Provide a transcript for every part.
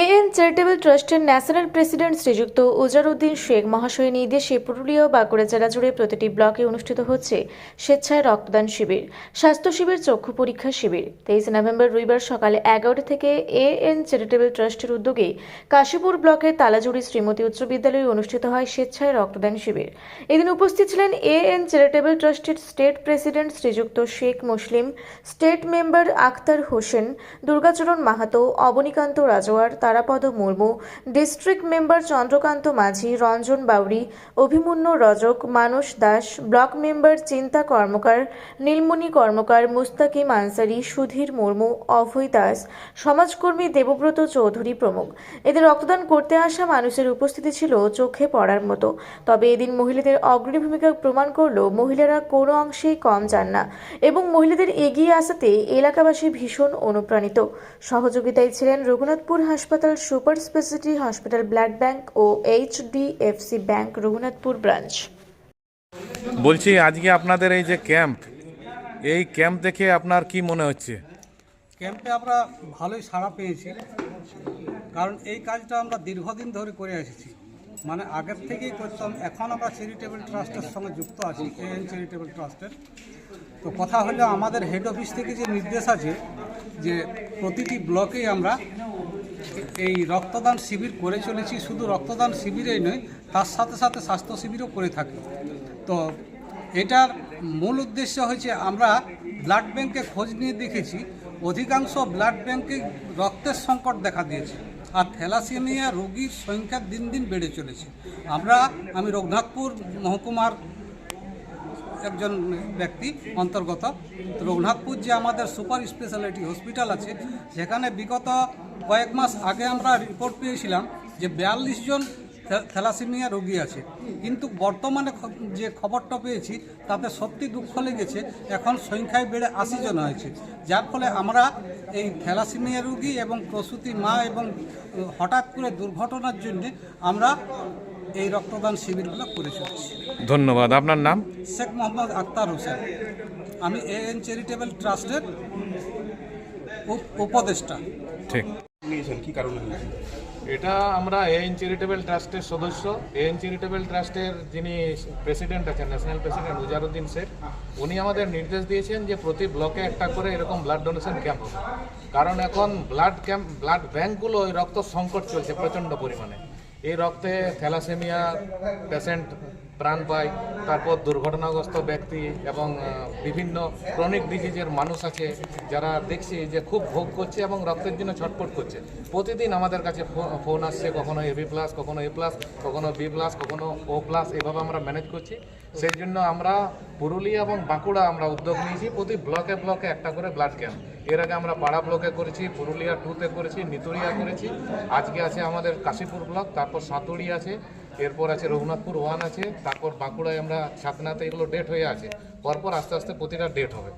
AN charitable ট্রাস্টের national president শ্রীযুক্ত উজারউদ্দিন শেখ মহাশয়ের নির্দেশে পুরুলিয়া ও বাঁকুড়া জেলা জুড়ে প্রতিটি ব্লকে অনুষ্ঠিত হচ্ছে স্বেচ্ছায় রক্তদান শিবির, স্বাস্থ্য শিবির, চক্ষু পরীক্ষা শিবির। তেইশে নভেম্বর রবিবার সকালে এগারোটা থেকে এএন চ্যারিটেবল ট্রাস্টের উদ্যোগে কাশীপুর ব্লকের তালাজুড়ি শ্রীমতী উচ্চ বিদ্যালয়ে অনুষ্ঠিত হয় স্বেচ্ছায় রক্তদান শিবির। এদিন উপস্থিত ছিলেন এএন চ্যারিটেবল ট্রাস্টের state president Shriyukta Sheikh Muslim, state member Akhtar Hossain, Durgacharan Mahato, Abanikanta Rajwar Tarapada Murmu district member Chandrakanta Majhi, Ranjan Bauri, Abhimanyu Rajak Manas Das block member Chinta Karmakar, Nilmani কর্মকার, মুস্তাকিম আনসারি, সুধীর মুর্মু, অভয় দাস, সমাজকর্মী দেবব্রত চৌধুরী প্রমুখ। এদের রক্তদান করতে আসা মানুষের উপস্থিতি ছিল চোখে পড়ার মতো। তবে এদিন মহিলাদের অগ্রণী ভূমিকা প্রমাণ করলেও মহিলারা কোনো অংশেই কম যান না এবং মহিলাদের এগিয়ে আসাতে এলাকাবাসী ভীষণ অনুপ্রাণিত। সহযোগিতায় ছিলেন রঘুনাথপুর হাসপাতাল super speciality hospital blood bank ও এইচডিএফসি ব্যাংক রঘুনাথপুর ব্রাঞ্চ। বলছি আজকে আপনাদের এই যে ক্যাম্প এই ক্যাম্প দেখে আপনার কি মনে হচ্ছে? ক্যাম্পে আমরা ভালোই সাড়া পেয়েছি কারণ এই কাজটা আমরা দীর্ঘদিন ধরে করে এসেছি। মানে আগের থেকেই করতাম এখন আমরা চ্যারিটেবল ট্রাস্টের সঙ্গে যুক্ত আছি এএন চ্যারিটেবল ট্রাস্টের তো কথা হলো আমাদের হেড অফিস থেকে যে নির্দেশ আছে যে প্রতিটি ব্লকেই আমরা এই রক্তদান শিবির করে চলেছি, শুধু রক্তদান শিবিরেই নয়, তার সাথে সাথে স্বাস্থ্য শিবিরও করে থাকি। তো এটার মূল উদ্দেশ্য হয়েছে, আমরা ব্লাড ব্যাংকে খোঁজ নিয়ে দেখেছি, অধিকাংশ ব্লাড ব্যাংকে রক্তের সংকট দেখা দিয়েছে আর থ্যালাসেমিয়া রোগীর সংখ্যা দিন দিন বেড়ে চলেছে। আমরা, আমি রঘুনাথপুর মহকুমার একজন ব্যক্তি অন্তর্গত। রঘুনাথপুর যে আমাদের সুপার স্পেশালিটি হসপিটাল আছে, সেখানে বিগত কয়েক মাস আগে আমরা রিপোর্ট পেয়েছিলাম যে বিয়াল্লিশ জন থ্যা- থ্যালাসেমিয়া রোগী আছে। কিন্তু বর্তমানে যে খবরটা পেয়েছি, তাতে সত্যি দুঃখ লেগেছে, এখন সংখ্যায় বেড়ে আশি জন হয়েছে। যার ফলে আমরা এই থ্যালাসেমিয়া রোগী এবং প্রসূতি মা এবং হঠাৎ করে দুর্ঘটনার জন্য আমরা এই রক্তদান শিবিরগুলো করে চলছি ধন্যবাদ। আপনার নাম? শেখ মোহাম্মদ আক্তার হোসেন। আমি এ এন চ্যারিটেবল ট্রাস্টের উপ- উপদেষ্টা। ঠিক। নিয়েছেন কি কারণে এটা আমরা এএন চ্যারিটেবল ট্রাস্টের সদস্য। এএন চ্যারিটেবল ট্রাস্টের যিনি প্রেসিডেন্ট আছেন ন্যাশনাল প্রেসিডেন্ট উজারুদ্দিন শেখ উনি আমাদের নির্দেশ দিয়েছেন যে প্রতি ব্লকে একটা করে এরকম ব্লাড ডোনেশন ক্যাম্প হবে। কারণ এখন ব্লাড ক্যাম্প ব্লাড ব্যাঙ্কগুলো ওই রক্ত সংকট চলছে প্রচণ্ড পরিমাণে। এই রক্তে থ্যালাসেমিয়া পেশেন্ট প্রাণ পায়, তারপর দুর্ঘটনাগ্রস্ত ব্যক্তি এবং বিভিন্ন ক্রনিক ডিজিজের মানুষ আছে যারা দেখছি যে খুব ভোগ করছে এবং রক্তের জন্য ছটফট করছে। প্রতিদিন আমাদের কাছে ফোন আসছে, কখনো এবি প্লাস কখনো এ প্লাস কখনো বি প্লাস কখনো ও প্লাস এভাবে আমরা ম্যানেজ করছি। সেই জন্য আমরা পুরুলিয়া এবং বাঁকুড়া আমরা উদ্যোগ নিয়েছি প্রতি ব্লকে ব্লকে একটা করে ব্লাড ক্যাম্প এর আগে আমরা পাড়া ব্লকে করেছি, পুরুলিয়া টুতে করেছি, নিতুরিয়া করেছি। আজকে আছে আমাদের কাশীপুর ব্লক তারপর সাঁতুড়ি আছে। এরপর আছে রঘুনাথপুর ওয়ান আছে তারপর বাঁকুড়ায় আমরা সাতনাতে এগুলো ডেট হয়ে আছে পরপর আস্তে আস্তে প্রতিটা ডেট হবে।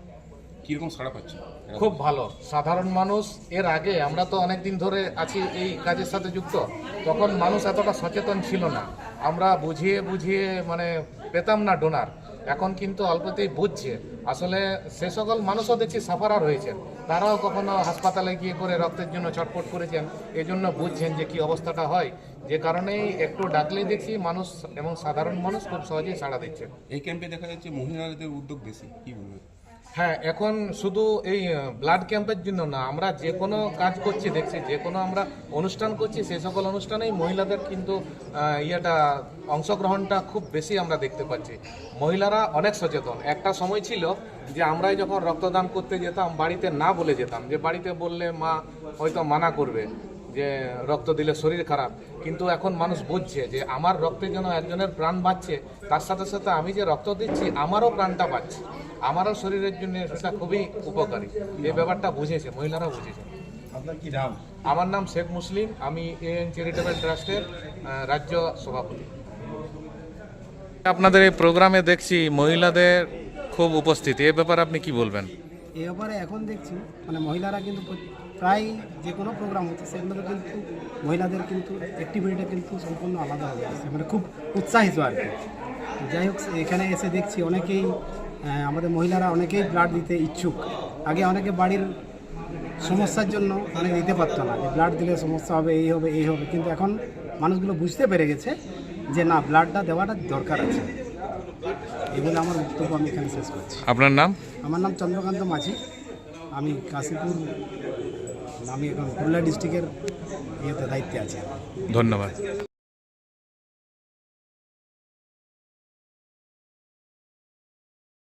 কীরকম সাড়া পাচ্ছে? খুব ভালো। সাধারণ মানুষ এর আগে আমরা তো অনেক দিন ধরে আছি এই কাজের সাথে যুক্ত তখন মানুষ এতটা সচেতন ছিল না। আমরা বুঝিয়ে বুঝিয়ে মানে পেতাম না ডোনার এখন কিন্তু অল্পতেই বুঝছে। আসলে সে সকল মানুষও দেখছি সাফারার হয়েছেন তারাও কখনো হাসপাতালে গিয়ে করে রক্তের জন্য ছটফট করেছেন এই জন্য বুঝছেন যে কি অবস্থাটা হয়। যে কারণেই একটু ডাকলে দেখছি মানুষ এবং সাধারণ মানুষ খুব সহজেই সাড়া দিচ্ছে। এই ক্যাম্পে দেখা যাচ্ছে মহিলাদের উদ্যোগ বেশি, কি বলবেন? হ্যাঁ এখন শুধু এই ব্লাড ক্যাম্পের জন্য না, আমরা যে কোনো কাজ করছি, দেখছি, যে কোনো আমরা অনুষ্ঠান করছি সেই সকল অনুষ্ঠানেই মহিলাদের কিন্তু ইয়েটা, অংশগ্রহণটা খুব বেশি আমরা দেখতে পাচ্ছি। মহিলারা অনেক সচেতন। একটা সময় ছিল যে আমরাই যখন রক্তদান করতে যেতাম, বাড়িতে না বলে যেতাম, যে বাড়িতে বললে মা হয়তো মানা করবে। যে রক্ত দিলে শরীর খারাপ কিন্তু এখন মানুষ বুঝছে যে আমার রক্তে যেন একজনের প্রাণ বাঁচছে তার সাথে সাথে আমি যে রক্ত দিচ্ছি আমারও প্রাণটা বাঁচছে। আমারও শরীরের জন্য সেটা খুবই উপকারী। এই ব্যাপারটা বুঝেছে মহিলারা বুঝেছে। আপনার কি নাম? আমার নাম শেখ মুসলিম আমি এএন চ্যারিটেবল ট্রাস্টের রাজ্য সভাপতি। আপনাদের এই প্রোগ্রামে দেখছি মহিলাদের খুব উপস্থিতি। এ ব্যাপারে আপনি কি বলবেন? এ ব্যাপারে এখন দেখছি মানে মহিলারা কিন্তু প্রায় যে কোনো প্রোগ্রাম হচ্ছে সেগুলোতে কিন্তু মহিলাদের কিন্তু অ্যাক্টিভিটিটা কিন্তু সম্পূর্ণ আলাদা হয়ে গেছে মানে খুব উৎসাহিত আর কি। যাই হোক এখানে এসে দেখছি অনেকেই আমাদের মহিলারা অনেকেই ব্লাড দিতে ইচ্ছুক। আগে অনেকে বাড়ির সমস্যার জন্য অনেক দিতে পারতো না যে ব্লাড দিলে সমস্যা হবে এই হবে এই হবে। কিন্তু এখন মানুষগুলো বুঝতে পেরে গেছে যে না ব্লাডটা দেওয়াটা দরকার আছে। এই বলে আমার বক্তব্য আমি এখানে শেষ করছি। আপনার নাম? আমার নাম চন্দ্রকান্ত মাঝি। আমি কাশীপুর আমি এখন পুরুলিয়া ডিস্ট্রিক্টের ইয়েতে দায়িত্বে আছি। ধন্যবাদ।